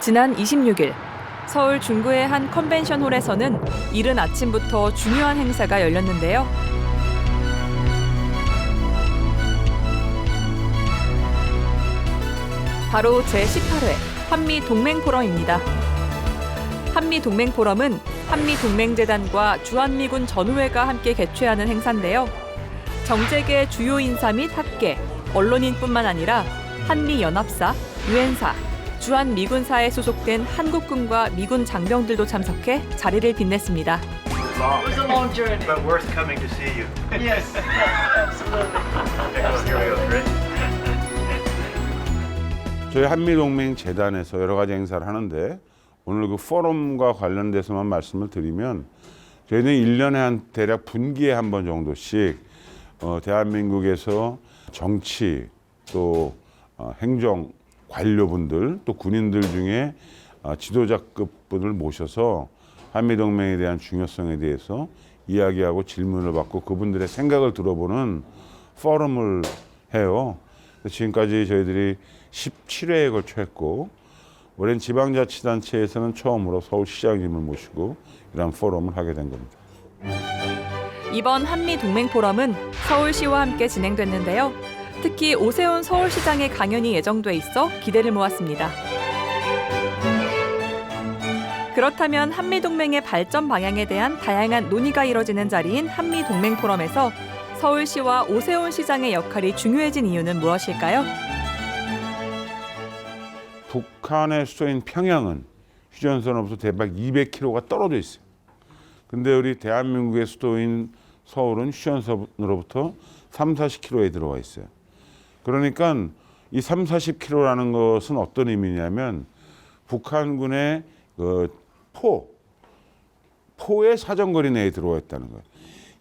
지난 26일 서울 중구의 한 컨벤션 홀에서는 이른 아침부터 중요한 행사가 열렸는데요. 바로 제18회 한미 동맹 포럼입니다. 한미 동맹 포럼은 한미 동맹재단과 주한미군 전우회가 함께 개최하는 행사인데요. 정재계 주요 인사 및 학계, 언론인뿐만 아니라 한미 연합사, 유엔사, 주한 미군사에 소속된 한국군과 미군 장병들도 참석해 자리를 빛냈습니다. It was a long journey. But worth coming to see you. Yes, absolutely. Okay, here we go. Ready? 저희 한미동맹 재단에서 여러 가지 행사를 하는데 오늘 그 포럼과 관련돼서만 말씀을 드리면 저희는 일년에한 대략 분기에 한 번 정도씩 어, 대한민국에서 정치 또 어, 행정 관료분들 또 군인들 중에 어, 지도자급 분을 모셔서 한미동맹에 대한 중요성에 대해서 이야기하고 질문을 받고 그분들의 생각을 들어보는 포럼을 해요. 지금까지 저희들이 17회에 걸쳐 했고 올해는 지방자치단체에서는 처음으로 서울시장님을 모시고 이런 포럼을 하게 된 겁니다. 이번 한미 동맹 포럼은 서울시와 함께 진행됐는데요. 특히 오세훈 서울시장의 강연이 예정돼 있어 기대를 모았습니다. 그렇다면 한미 동맹의 발전 방향에 대한 다양한 논의가 이뤄지는 자리인 한미 동맹 포럼에서 서울시와 오세훈 시장의 역할이 중요해진 이유는 무엇일까요? 북한의 수도인 평양은 휴전선으로부터 대략 200km가 떨어져 있어요. 근데 우리 대한민국의 수도인 서울은 휴전선으로부터 3, 40km에 들어와 있어요. 그러니까 이 3, 40km라는 것은 어떤 의미냐면 북한군의 그 포, 포의 사정거리 내에 들어와 있다는 거예요.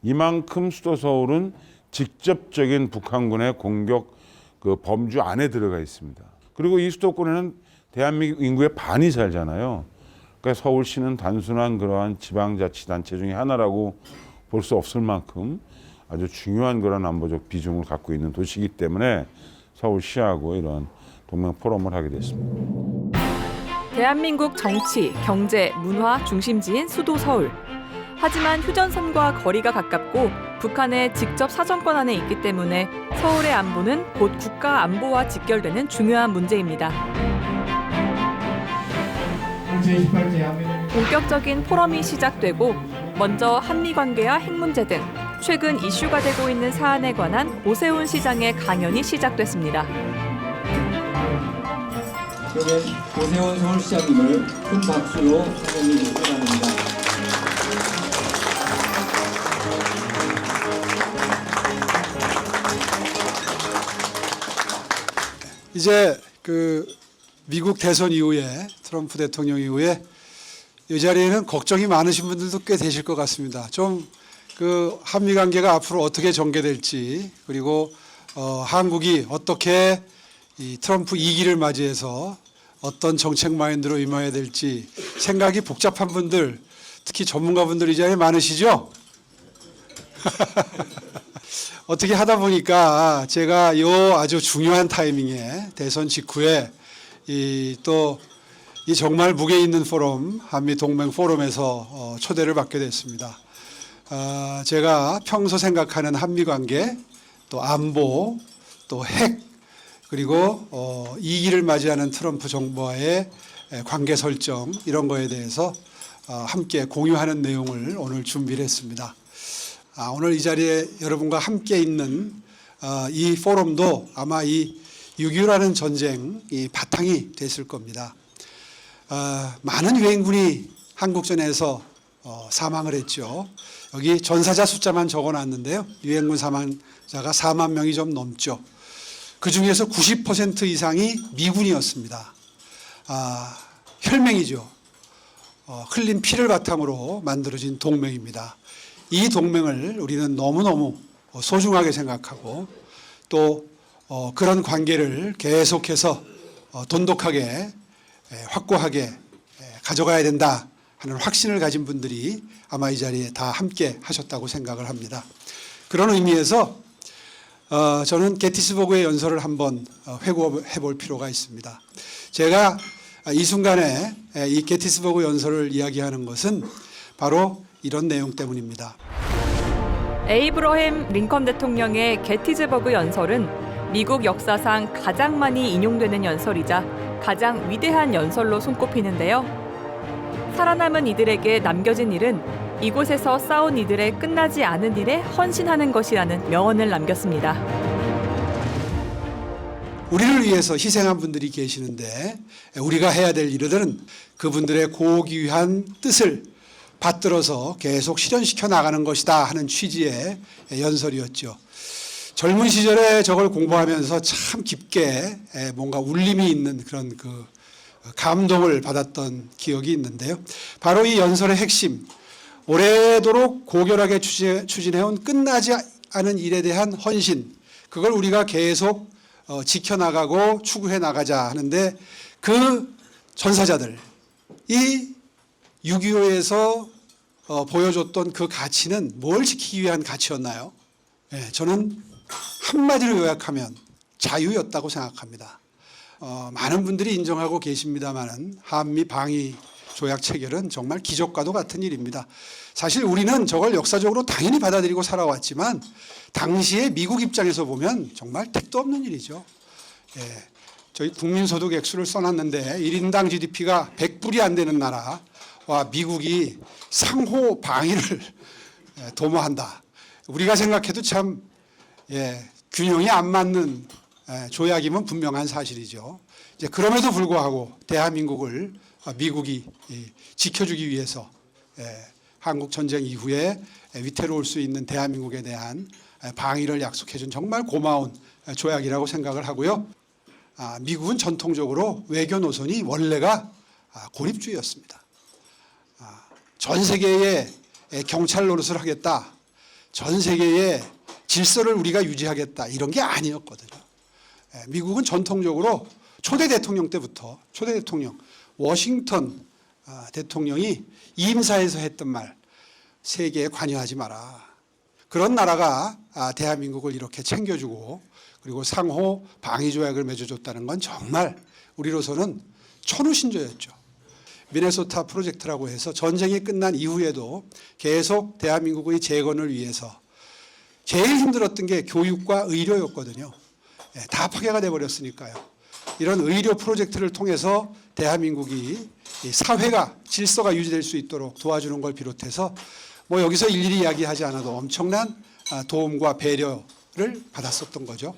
이만큼 수도 서울은 직접적인 북한군의 공격 그 범주 안에 들어가 있습니다. 그리고 이 수도권에는 대한민국 인구의 반이 살잖아요. 그러니까 서울시는 단순한 그러한 지방자치단체 중에 하나라고 볼 수 없을 만큼 아주 중요한 그런 안보적 비중을 갖고 있는 도시이기 때문에 서울시하고 이런 동맹 포럼을 하게 됐습니다. 대한민국 정치, 경제, 문화 중심지인 수도 서울. 하지만 휴전선과 거리가 가깝고 북한의 직접 사정권 안에 있기 때문에 서울의 안보는 곧 국가 안보와 직결되는 중요한 문제입니다. 제18제 한미동맹 본격적인 포럼이 시작되고 먼저 한미 관계와 핵 문제 등 최근 이슈가 되고 있는 사안에 관한 오세훈 시장의 강연이 시작됐습니다. 그러면 오세훈 서울시장님을 큰 박수로 환영해 주시기 바랍니다. 이제 그 미국 대선 이후에 트럼프 대통령 이후에 이 자리에는 걱정이 많으신 분들도 꽤 되실 것 같습니다. 좀 그 한미 관계가 앞으로 어떻게 전개될지 그리고 어, 한국이 어떻게 이 트럼프 2기를 맞이해서 어떤 정책 마인드로 임해야 될지 생각이 복잡한 분들 특히 전문가분들 이 자리에 많으시죠? 어떻게 하다 보니까 제가 요 아주 중요한 타이밍에 대선 직후에 이 또 이 정말 무게 있는 포럼 한미 동맹 포럼에서 어, 초대를 받게 됐습니다. 아, 제가 평소 생각하는 한미 관계 또 안보 또 핵 그리고 어, 이기를 맞이하는 트럼프 정부와의 에, 관계 설정 이런 거에 대해서 어, 함께 공유하는 내용을 오늘 준비를 했습니다. 아, 오늘 이 자리에 여러분과 함께 있는 어, 이 포럼도 아마 이 6.25라는 전쟁 이 바탕이 됐을 겁니다. 아, 많은 유엔군이 한국전에서 어, 사망을 했죠. 여기 전사자 숫자만 적어놨는데요. 유엔군 사망자가 4만 명이 좀 넘죠. 그 중에서 90% 이상이 미군이었습니다. 아, 혈맹이죠. 어, 흘린 피를 바탕으로 만들어진 동맹입니다. 이 동맹을 우리는 너무너무 소중하게 생각하고 또 어, 그런 관계를 계속해서 어, 돈독하게 에, 확고하게 에, 가져가야 된다 하는 확신을 가진 분들이 아마 이 자리에 다 함께 하셨다고 생각을 합니다. 그런 의미에서 어, 저는 게티스버그의 연설을 한번 어, 회고해 볼 필요가 있습니다. 제가 아, 이 순간에 에, 이 게티스버그 연설을 이야기하는 것은 바로 이런 내용 때문입니다. 에이브러햄 링컨 대통령의 게티즈버그 연설은 미국 역사상 가장 많이 인용되는 연설이자 가장 위대한 연설로 손꼽히는데요. 살아남은 이들에게 남겨진 일은 이곳에서 싸운 이들의 끝나지 않은 일에 헌신하는 것이라는 명언을 남겼습니다. 우리를 위해서 희생한 분들이 계시는데 우리가 해야 될 일들은 그분들의 고귀한 뜻을 받들어서 계속 실현시켜 나가는 것이다 하는 취지의 연설이었죠. 젊은 시절에 저걸 공부하면서 참 깊게 뭔가 울림이 있는 그런 그 감동을 받았던 기억이 있는데요. 바로 이 연설의 핵심, 오래도록 고결하게 추진- 추진해온 끝나지 않은 일에 대한 헌신, 그걸 우리가 계속 어, 지켜나가고 추구해 나가자 하는데 그 전사자들, 이 6.25에서 어, 보여줬던 그 가치는 뭘 지키기 위한 가치였나요? 예, 저는 한마디로 요약하면 자유였다고 생각합니다. 어, 많은 분들이 인정하고 계십니다만은 한미 방위 조약 체결은 정말 기적과도 같은 일입니다. 사실 우리는 저걸 역사적으로 당연히 받아들이고 살아왔지만 당시에 미국 입장에서 보면 정말 택도 없는 일이죠. 예, 저희 국민소득 액수를 써놨는데 1인당 GDP가 100불이 안 되는 나라와 미국이 상호 방위를 예, 도모한다. 우리가 생각해도 참 예, 균형이 안 맞는 예, 조약이면 분명한 사실이죠. 이제 그럼에도 불구하고 대한민국을 어, 미국이 이, 지켜주기 위해서 예, 한국 전쟁 이후에 예, 위태로울 수 있는 대한민국에 대한 예, 방위를 약속해준 정말 고마운 예, 조약이라고 생각을 하고요. 아, 미국은 전통적으로 외교 노선이 원래가 아, 고립주의였습니다. 아, 전 세계에 예, 경찰 노릇을 하겠다. 전 세계에 질서를 우리가 유지하겠다. 이런 게 아니었거든요. 예, 미국은 전통적으로 초대 대통령 때부터 초대 대통령 워싱턴 아, 대통령이 임사에서 했던 말 세계에 관여하지 마라. 그런 나라가 아, 대한민국을 이렇게 챙겨주고 그리고 상호 방위 조약을 맺어줬다는 건 정말 우리로서는 천우신조였죠. 미네소타 프로젝트라고 해서 전쟁이 끝난 이후에도 계속 대한민국의 재건을 위해서 제일 힘들었던 게 교육과 의료였거든요. 예, 다 파괴가 돼 버렸으니까요. 이런 의료 프로젝트를 통해서 대한민국이 이 사회가 질서가 유지될 수 있도록 도와주는 걸 비롯해서 뭐 여기서 일일이 이야기하지 않아도 엄청난 아, 도움과 배려를 받았었던 거죠.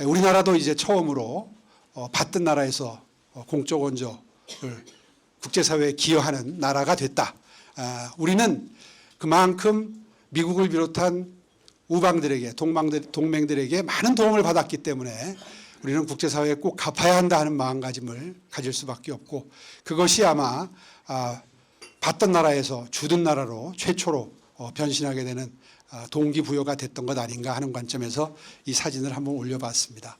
예, 우리나라도 이제 처음으로 어, 받던 나라에서 어, 공적 원조를 국제사회에 기여하는 나라가 됐다. 아, 우리는 그만큼 미국을 비롯한 우방들에게 동망들, 동맹들에게 많은 도움을 받았기 때문에 우리는 국제사회에 꼭 갚아야 한다 하는 마음가짐을 가질 수밖에 없고 그것이 아마 아, 받던 나라에서 주던 나라로 최초로 어, 변신하게 되는 아, 동기부여가 됐던 것 아닌가 하는 관점에서 이 사진을 한번 올려봤습니다.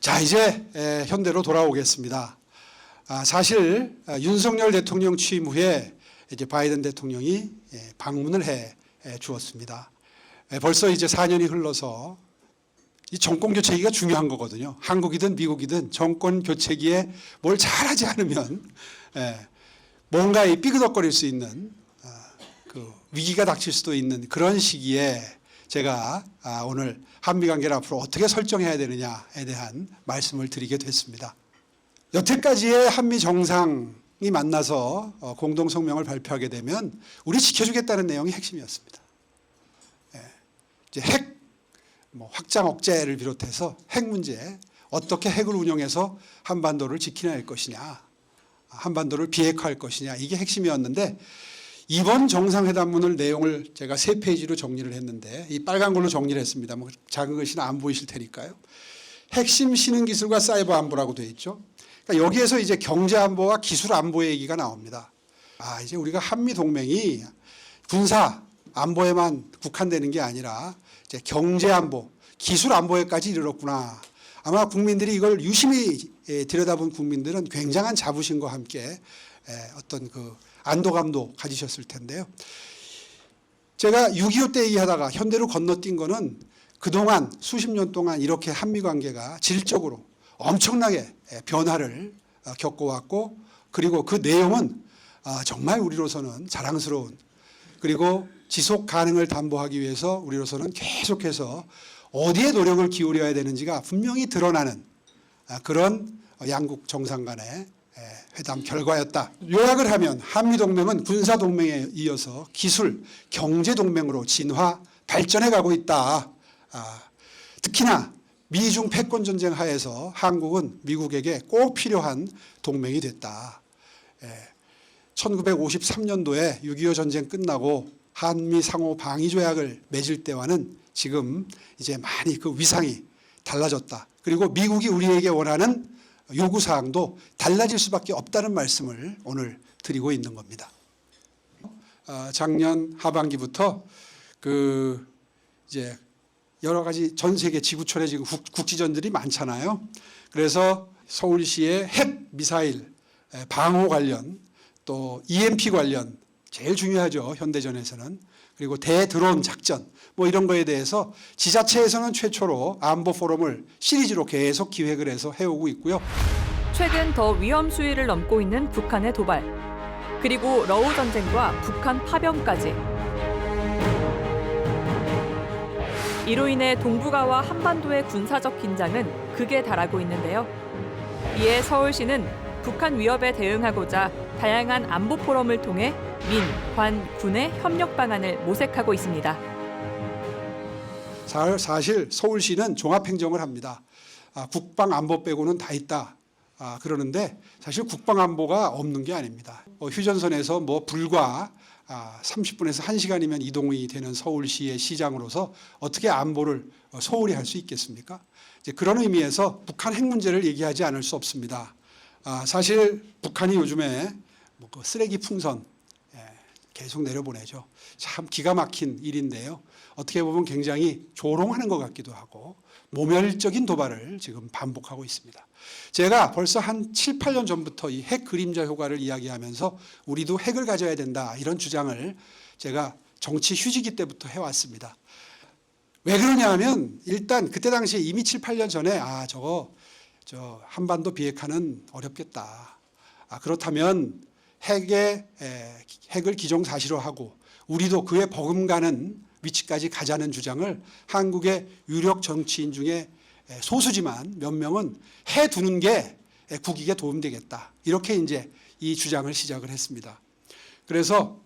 자 이제 에, 현대로 돌아오겠습니다. 아, 사실 아, 윤석열 대통령 취임 후에 이제 바이든 대통령이 예, 방문을 해 에, 주었습니다. 에, 벌써 이제 4년이 흘러서 이 정권 교체기가 중요한 거거든요. 한국이든 미국이든 정권 교체기에 뭘 잘하지 않으면 에, 뭔가 이 삐그덕거릴 수 있는 아, 그 위기가 닥칠 수도 있는 그런 시기에 제가 아, 오늘 한미 관계를 앞으로 어떻게 설정해야 되느냐에 대한 말씀을 드리게 됐습니다. 여태까지의 한미 정상이 만나서 어, 공동 성명을 발표하게 되면 우리 지켜주겠다는 내용이 핵심이었습니다. 예, 이제 핵 뭐 확장 억제를 비롯해서 핵 문제 어떻게 핵을 운영해서 한반도를 지켜낼 것이냐, 한반도를 비핵화할 것이냐 이게 핵심이었는데 이번 정상회담문을 내용을 제가 세 페이지로 정리를 했는데 이 빨간 걸로 정리를 했습니다. 뭐 작은 글씨는 안 보이실 테니까요. 핵심 신흥 기술과 사이버 안보라고 되어 있죠. 그러니까 여기에서 이제 경제 안보와 기술 안보의 얘기가 나옵니다. 아, 이제 우리가 한미 동맹이 군사 안보에만 국한되는 게 아니라 이제 경제 안보, 기술 안보에까지 이르렀구나. 아마 국민들이 이걸 유심히 예, 들여다본 국민들은 굉장한 자부심과 함께 예, 어떤 그 안도감도 가지셨을 텐데요. 제가 6.25 때 얘기하다가 현대로 건너뛴 거는 그동안 수십 년 동안 이렇게 한미 관계가 질적으로 엄청나게 예, 변화를 아, 겪어왔고 그리고 그 내용은 아, 정말 우리로서는 자랑스러운 그리고 지속 가능을 담보하기 위해서 우리로서는 계속해서 어디에 노력을 기울여야 되는지가 분명히 드러나는 아, 그런 양국 정상 간의 에, 회담 결과였다. 요약을 하면 한미 동맹은 군사 동맹에 이어서 기술, 경제 동맹으로 진화 발전해 가고 있다. 아, 특히나 미중 패권 전쟁 하에서 한국은 미국에게 꼭 필요한 동맹이 됐다. 1953년도에 6.25 전쟁 끝나고 한미 상호 방위 조약을 맺을 때와는 지금 이제 많이 그 위상이 달라졌다. 그리고 미국이 우리에게 원하는 요구 사항도 달라질 수밖에 없다는 말씀을 오늘 드리고 있는 겁니다. 아, 작년 하반기부터 그 이제 여러 가지 전 세계 지구촌에 지금 국- 국지전들이 많잖아요. 그래서 서울시의 핵 미사일 에, 방호 관련 또 EMP 관련 제일 중요하죠 현대전에서는 그리고 대드론 작전 뭐 이런 거에 대해서 지자체에서는 최초로 안보 포럼을 시리즈로 계속 기획을 해서 해오고 있고요. 최근 더 위험 수위를 넘고 있는 북한의 도발, 그리고 러우 전쟁과 북한 파병까지. 이로 인해 동북아와 한반도의 군사적 긴장은 극에 달하고 있는데요. 이에 서울시는 북한 위협에 대응하고자 다양한 안보 포럼을 통해 민, 관, 군의 협력 방안을 모색하고 있습니다. 사- 사실 서울시는 종합행정을 합니다. 아, 국방안보 빼고는 다 있다. 아, 그러는데 사실 국방안보가 없는 게 아닙니다. 어, 휴전선에서 뭐 불과 아, 30분에서 1시간이면 이동이 되는 서울시의 시장으로서 어떻게 안보를 어, 소홀히 할 수 있겠습니까? 이제 그런 의미에서 북한 핵 문제를 얘기하지 않을 수 없습니다. 아, 사실 북한이 요즘에 뭐 그 쓰레기 풍선 예, 계속 내려보내죠. 참 기가 막힌 일인데요. 어떻게 보면 굉장히 조롱하는 것 같기도 하고 모멸적인 도발을 지금 반복하고 있습니다. 제가 벌써 한 7, 8년 전부터 이 핵 그림자 효과를 이야기하면서 우리도 핵을 가져야 된다 이런 주장을 제가 정치 휴지기 때부터 해왔습니다. 왜 그러냐 하면 일단 그때 당시에 이미 7, 8년 전에 아 저거 저 한반도 비핵화는 어렵겠다. 아 그렇다면 핵의 에, 핵을 기정사실화하고 우리도 그에 버금가는 위치까지 가자는 주장을 한국의 유력 정치인 중에 에, 소수지만 몇 명은 해두는 게 에, 국익에 도움되겠다. 이렇게 이제 이 주장을 시작을 했습니다. 그래서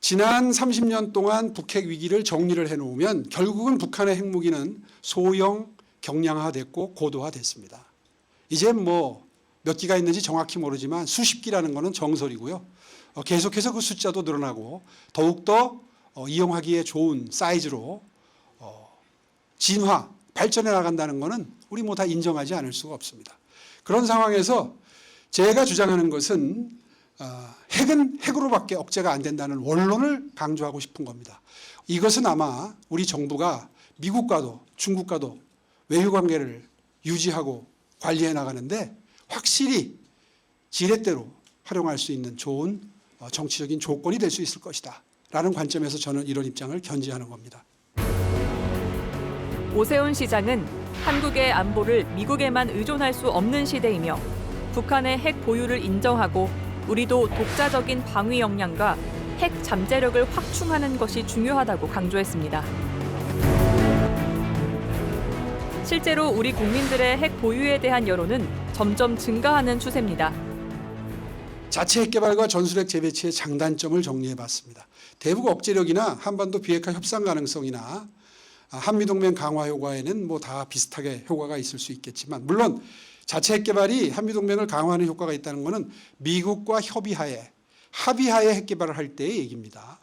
지난 30년 동안 북핵 위기를 정리를 해놓으면 결국은 북한의 핵무기는 소형 경량화됐고 고도화됐습니다. 이제 뭐 몇 기가 있는지 정확히 모르지만 수십 기라는 것은 정설이고요. 어, 계속해서 그 숫자도 늘어나고 더욱더 어, 이용하기에 좋은 사이즈로 어, 진화, 발전해 나간다는 것은 우리 뭐 다 인정하지 않을 수가 없습니다. 그런 상황에서 제가 주장하는 것은 어, 핵은 핵으로밖에 억제가 안 된다는 원론을 강조하고 싶은 겁니다. 이것은 아마 우리 정부가 미국과도 중국과도 외교 관계를 유지하고 관리해 나가는데 확실히 지렛대로 활용할 수 있는 좋은 어, 정치적인 조건이 될 수 있을 것이다. 라는 관점에서 저는 이런 입장을 견지하는 겁니다. 오세훈 시장은 한국의 안보를 미국에만 의존할 수 없는 시대이며 북한의 핵 보유를 인정하고 우리도 독자적인 방위 역량과 핵 잠재력을 확충하는 것이 중요하다고 강조했습니다. 실제로 우리 국민들의 핵 보유에 대한 여론은 점점 증가하는 추세입니다. 자체 핵 개발과 전술핵 재배치의 장단점을 정리해 봤습니다. 대북 억제력이나 한반도 비핵화 협상 가능성이나 한미동맹 강화 효과에는 뭐 다 비슷하게 효과가 있을 수 있겠지만 물론 자체 핵 개발이 한미동맹을 강화하는 효과가 있다는 것은 미국과 협의하에 합의하에 핵 개발을 할 때의 얘기입니다.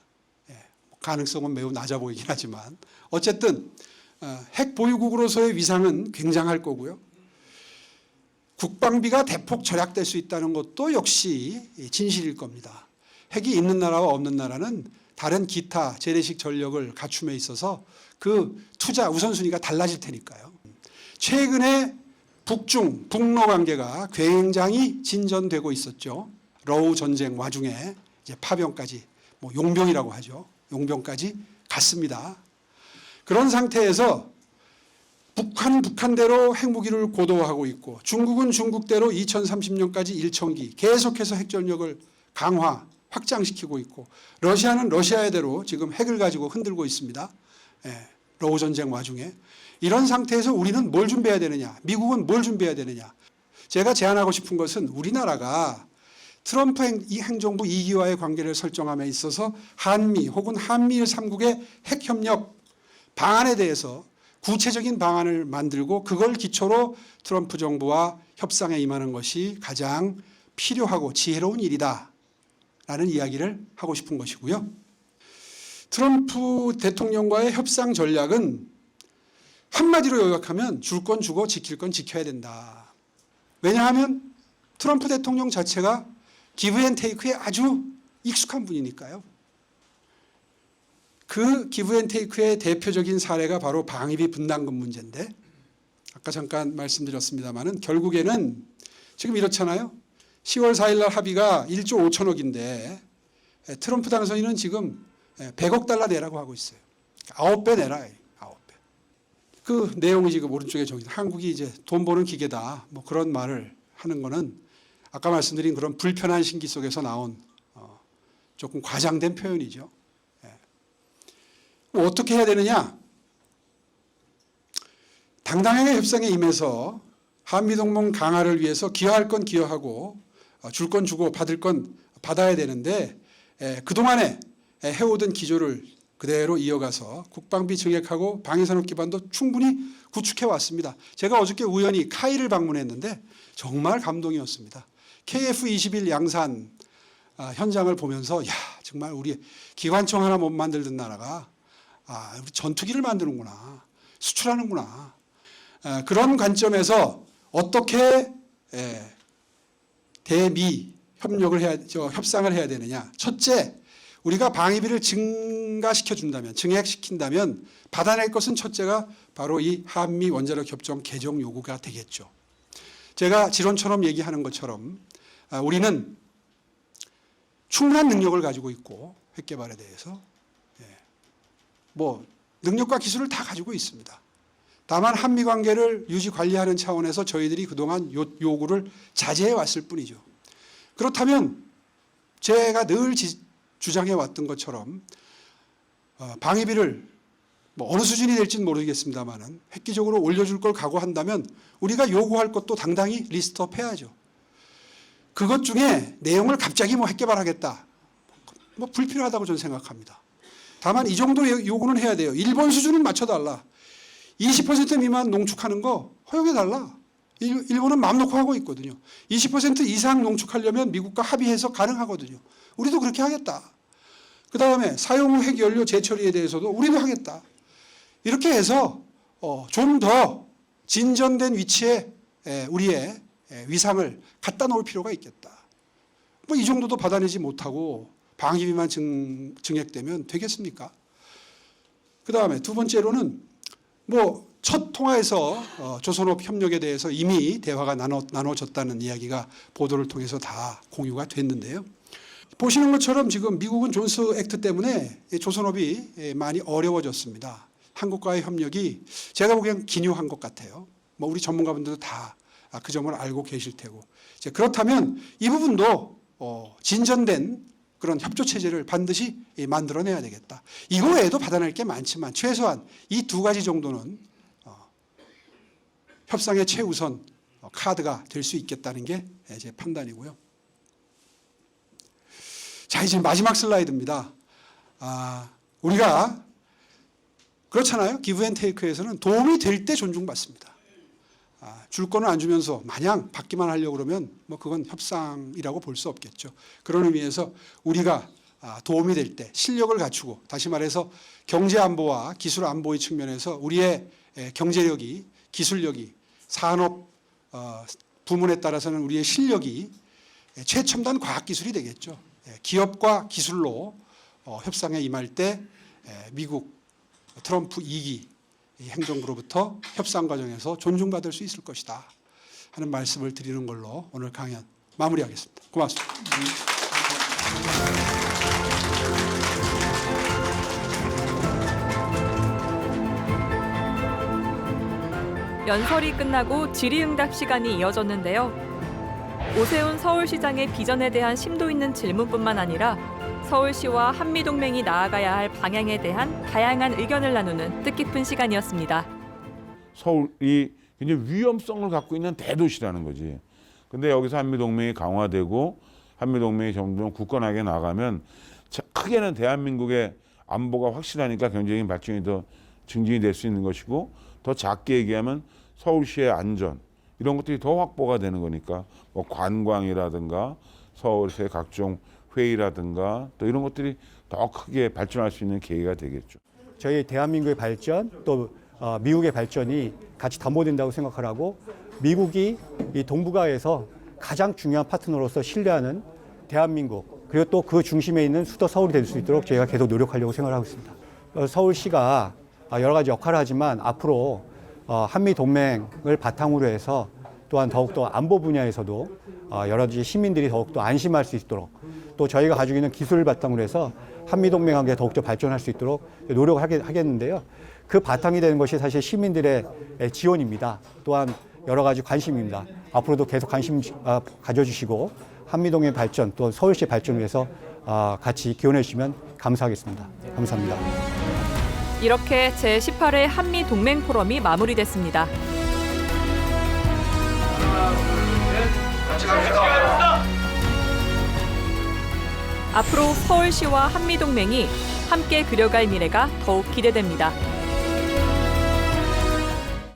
예, 가능성은 매우 낮아 보이긴 하지만 어쨌든 어, 핵 보유국으로서의 위상은 굉장할 거고요. 국방비가 대폭 절약될 수 있다는 것도 역시 진실일 겁니다. 핵이 있는 나라와 없는 나라는 다른 기타 재래식 전력을 갖춤에 있어서 그 투자 우선순위가 달라질 테니까요. 최근에 북중 북러 관계가 굉장히 진전되고 있었죠. 러우 전쟁 와중에 이제 파병까지 뭐 용병이라고 하죠. 용병까지 갔습니다. 그런 상태에서 북한은 북한대로 핵무기를 고도화하고 있고 중국은 중국대로 2030년까지 일청기 계속해서 핵전력을 강화, 확장시키고 있고 러시아는 러시아의대로 지금 핵을 가지고 흔들고 있습니다. 예, 러우 전쟁 와중에 이런 상태에서 우리는 뭘 준비해야 되느냐? 미국은 뭘 준비해야 되느냐? 제가 제안하고 싶은 것은 우리나라가 트럼프 행, 이 행정부 2기와의 관계를 설정함에 있어서 한미 혹은 한미일 3국의 핵협력 방안에 대해서 구체적인 방안을 만들고 그걸 기초로 트럼프 정부와 협상에 임하는 것이 가장 필요하고 지혜로운 일이다. 라는 이야기를 하고 싶은 것이고요. 트럼프 대통령과의 협상 전략은 한마디로 요약하면 줄 건 주고 지킬 건 지켜야 된다. 왜냐하면 트럼프 대통령 자체가 기브 앤 테이크에 아주 익숙한 분이니까요. 그 기브 앤 테이크의 대표적인 사례가 바로 방위비 분담금 문제인데 아까 잠깐 말씀드렸습니다마는 결국에는 지금 이렇잖아요. 10월 4일 날 합의가 1조 5천억인데 트럼프 당선인은 지금 100억 달러 내라고 하고 있어요. 9배 내라. 9배. 그 내용이 지금 오른쪽에 있는 한국이 이제 돈 버는 기계다. 뭐 그런 말을 하는 거는 아까 말씀드린 그런 불편한 신기 속에서 나온 어, 조금 과장된 표현이죠. 뭐 어떻게 해야 되느냐? 당당하게 협상에 임해서 한미동맹 강화를 위해서 기여할 건 기여하고 어, 줄건 주고 받을 건 받아야 되는데 에, 그동안에 에, 해오던 기조를 그대로 이어가서 국방비 증액하고 방위산업 기반도 충분히 구축해 왔습니다. 제가 어저께 우연히 카이를 방문했는데 정말 감동이었습니다. KF-21 양산 아, 현장을 보면서 야 정말 우리 기관총 하나 못 만들던 나라가 아, 우리 전투기를 만드는구나. 수출하는구나. 아, 그런 관점에서 어떻게 에, 대미 협력을 해야, 저, 협상을 해야 되느냐. 첫째, 우리가 방위비를 증가시켜 준다면, 증액시킨다면 받아낼 것은 첫째가 바로 이 한미 원자력 협정 개정 요구가 되겠죠. 제가 지론처럼 얘기하는 것처럼 아, 우리는 충분한 능력을 가지고 있고 핵 개발에 대해서 뭐 능력과 기술을 다 가지고 있습니다. 다만 한미 관계를 유지 관리하는 차원에서 저희들이 그동안 요, 요구를 자제해 왔을 뿐이죠. 그렇다면 제가 늘 지, 주장해 왔던 것처럼 어, 방위비를 뭐 어느 수준이 될지는 모르겠습니다만은 획기적으로 올려줄 걸 각오한다면 우리가 요구할 것도 당당히 리스트업 해야죠. 그것 중에 내용을 갑자기 뭐 핵개발하겠다. 뭐 불필요하다고 저는 생각합니다. 다만 이 정도 요구는 해야 돼요. 일본 수준은 맞춰달라. 20% 미만 농축하는 거 허용해달라. 일- 일본은 마음 놓고 하고 있거든요. 20% 이상 농축하려면 미국과 합의해서 가능하거든요. 우리도 그렇게 하겠다. 그 다음에 사용 후 핵연료 재처리에 대해서도 우리도 하겠다. 이렇게 해서 어, 좀 더 진전된 위치에 에, 우리의 에, 위상을 갖다 놓을 필요가 있겠다. 뭐 이 정도도 받아내지 못하고 방위비만 증, 증액되면 되겠습니까? 그 다음에 두 번째로는 뭐 첫 통화에서 어, 조선업 협력에 대해서 이미 대화가 나눠, 나눠졌다는 이야기가 보도를 통해서 다 공유가 됐는데요. 보시는 것처럼 지금 미국은 존스 액트 때문에 이 조선업이 예, 많이 어려워졌습니다. 한국과의 협력이 제가 보기엔 기묘한 것 같아요. 뭐 우리 전문가분들도 다 그 점을 알고 계실 테고. 그렇다면 이 부분도 어, 진전된 그런 협조 체제를 반드시 예, 만들어내야 되겠다. 이거 외에도 받아낼 게 많지만 최소한 이 두 가지 정도는 어, 협상의 최우선 어, 카드가 될 수 있겠다는 게 제 판단이고요. 자 이제 마지막 슬라이드입니다. 아, 우리가 그렇잖아요. 기브 앤 테이크에서는 도움이 될 때 존중받습니다. 아, 줄 거는 안 주면서 마냥 받기만 하려고 그러면 뭐 그건 협상이라고 볼 수 없겠죠. 그런 의미에서 우리가 아, 도움이 될 때 실력을 갖추고 다시 말해서 경제 안보와 기술 안보의 측면에서 우리의 에, 경제력이 기술력이 산업 어, 부문에 따라서는 우리의 실력이 에, 최첨단 과학 기술이 되겠죠. 에, 기업과 기술로 어, 협상에 임할 때 에, 미국 트럼프 2기 이 행정부로부터 협상 과정에서 존중받을 수 있을 것이다 하는 말씀을 드리는 걸로 오늘 강연 마무리하겠습니다. 고맙습니다. 연설이 끝나고 질의응답 시간이 이어졌는데요. 오세훈 서울시장의 비전에 대한 심도 있는 질문뿐만 아니라 서울시와 한미동맹이 나아가야 할 방향에 대한 다양한 의견을 나누는 뜻깊은 시간이었습니다. 서울이 굉장히 위험성을 갖고 있는 대도시라는 거지. 근데 여기서 한미동맹이 강화되고 한미동맹이 점점 굳건하게 나가면 자- 크게는 대한민국의 안보가 확실하니까 경제적인 발전이 더 증진이 될 수 있는 것이고 더 작게 얘기하면 서울시의 안전 이런 것들이 더 확보가 되는 거니까 뭐 관광이라든가 서울시의 각종 회의라든가 또 이런 것들이 더 크게 발전할 수 있는 계기가 되겠죠. 저희 대한민국의 발전 또 어, 미국의 발전이 같이 담보된다고 생각하라고 미국이 이 동북아에서 가장 중요한 파트너로서 신뢰하는 대한민국 그리고 또 그 중심에 있는 수도 서울이 될 수 있도록 저희가 계속 노력하려고 생각하고 있습니다. 어, 서울시가 아, 여러 가지 역할을 하지만 앞으로 어, 한미 동맹을 바탕으로 해서 또한 더욱더 안보 분야에서도 어, 여러 가지 시민들이 더욱더 안심할 수 있도록 또 저희가 가지고 있는 기술을 바탕으로 해서 한미 동맹 관계가 더욱더 발전할 수 있도록 노력을 하겠는데요. 그 바탕이 되는 것이 사실 시민들의 지원입니다. 또한 여러 가지 관심입니다. 앞으로도 계속 관심 아, 가져주시고 한미동맹 발전 또 서울시 발전을 위해서 아, 같이 기원해 주시면 감사하겠습니다. 감사합니다. 이렇게 제18회 한미 동맹 포럼이 마무리됐습니다. 앞으로 서울시와 한미 동맹이 함께 그려갈 미래가 더욱 기대됩니다.